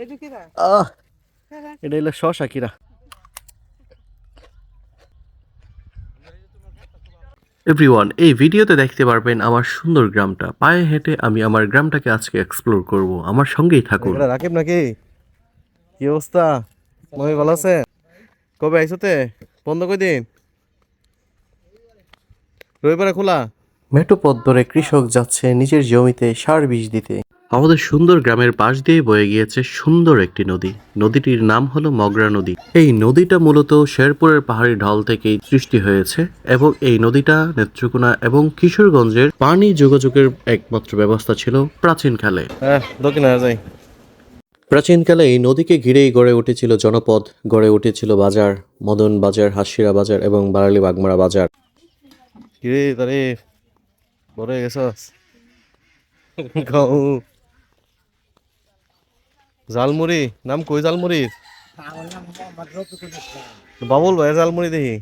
এটা আহ এটা হলো শশা কিরা। এভরিওয়ান এই ভিডিওতে দেখতে পারবেন আমার সুন্দর গ্রামটা। পায়ে হেঁটে আমি আমার গ্রামটাকে আজকে এক্সপ্লোর করব। আমার সঙ্গেই থাকুন। রাকিব নাকি? কি অবস্থা? মহি ভালো আছে? কবে আইসতে বন্ধ কই দিন? রবিবারে খোলা? মেঠো পথ ধরে কৃষক যাচ্ছে নিজের জমিতে সার বীজ দিতে। আমাদের সুন্দর গ্রামের পাশ দিয়ে বয়ে গিয়েছে সুন্দর একটি নদী। নদীটির নাম হলো মগরা নদী। এই নদীটা মূলত শেরপুরের পাহাড়ি ঢল থেকেই সৃষ্টি হয়েছে এবং এই নদীটা নেত্রকোনা এবং কিশোরগঞ্জের পানি যোগাযোগের একমাত্র ব্যবস্থা ছিল প্রাচীনকালে হ্যাঁ যাই। প্রাচীনকালে এই নদীকে ঘিরেই গড়ে উঠেছিল জনপদ গড়ে উঠেছিল বাজার মদন বাজার হাসিরা বাজার এবং বারালি বাগমারা বাজার। বড় হয়ে গাও জালমুড়ি, নাম কই জালমুড়ির বাবুল ভাই জালমুড়ি দেখি।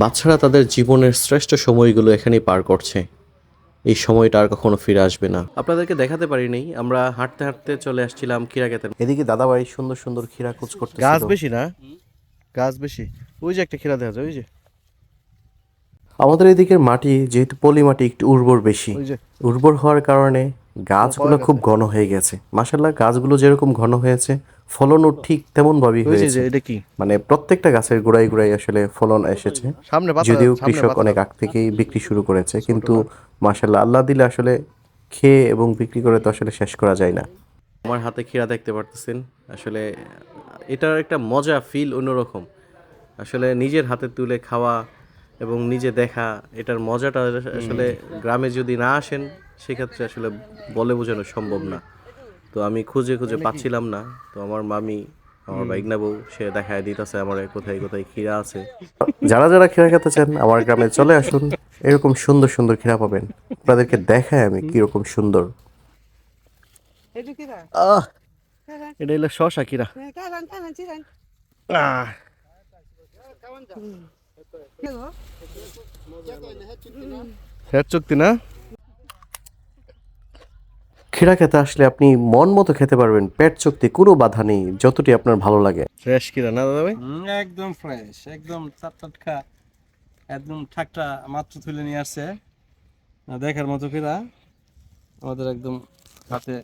বাচ্চারা তাদের জীবনের শ্রেষ্ঠ সময়গুলো এখানেই পার করছে। এই সময়টা আর কখনো ফিরে আসবে না। আপনাদেরকে দেখাতে পারিনি আমরা হাঁটতে হাঁটতে চলে আসছিলাম খিরা খেতে এদিকে দাদা বাড়ি সুন্দর সুন্দর খিরা খোঁজ করতে গাছ বেশি না? গাছ বেশি। ওই যে একটা খিরা দেখা যায় ওই যে। আমাদের এদিকের মাটি যেহেতু পলি মাটি একটু উর্বর বেশি। উর্বর হওয়ার কারণে গাছগুলো খুব ঘন হয়ে গেছে। মাসাল্লাহ গাছগুলো যেরকম ঘন হয়েছে ফলনও ঠিক তেমন ভাবেই যে হয়েছে। এটা কি? মানে প্রত্যেকটা গাছের গোড়ায় গোড়ায় আসলে ফলন এসেছে। যদিও কৃষক অনেক আগ থেকেই বিক্রি শুরু করেছে কিন্তু মাসাল্লাহ আল্লাহ দিলে আসলে খেয়ে এবং বিক্রি করে তো আসলে শেষ করা যায় না। আমার হাতে ক্ষীরা দেখতে পারতেছেন। আসলে এটার একটা মজা ফিল অন্যরকম। আসলে নিজের হাতে তুলে খাওয়া এবং নিজে দেখা এটার মজাটা আসলে গ্রামে যদি না আসেন সেক্ষেত্রে আসলে বলে বোঝানো সম্ভব না। তো আমি খুঁজে খুঁজে পাচ্ছিলাম না। তো আমার মামি আমার বাইকনা বউ সে দেখায় দিতেছে আমার কোথায় কোথায় ক্ষীরা আছে। যারা যারা ক্ষীরা খেতে চান আমার গ্রামে চলে আসুন। এরকম সুন্দর সুন্দর ক্ষীরা পাবেন। আপনাদেরকে দেখায় আমি কীরকম সুন্দর। এটা আহ! এটা হলো শশা কিরা হেড চুক্তি না? ক্ষীরা খেতে আসলে আপনি মন মতো খেতে পারবেন পেট চুক্তি কোনো বাধা নেই যতটি আপনার ভালো লাগে। ফ্রেশ খিরা না দাদা ভাই? একদম ফ্রেশ একদম টাটকা একদম ঠাকটা মাত্র তুলে নিয়ে আসছে। না দেখার মতো ফেরা আমাদের একদম হাতে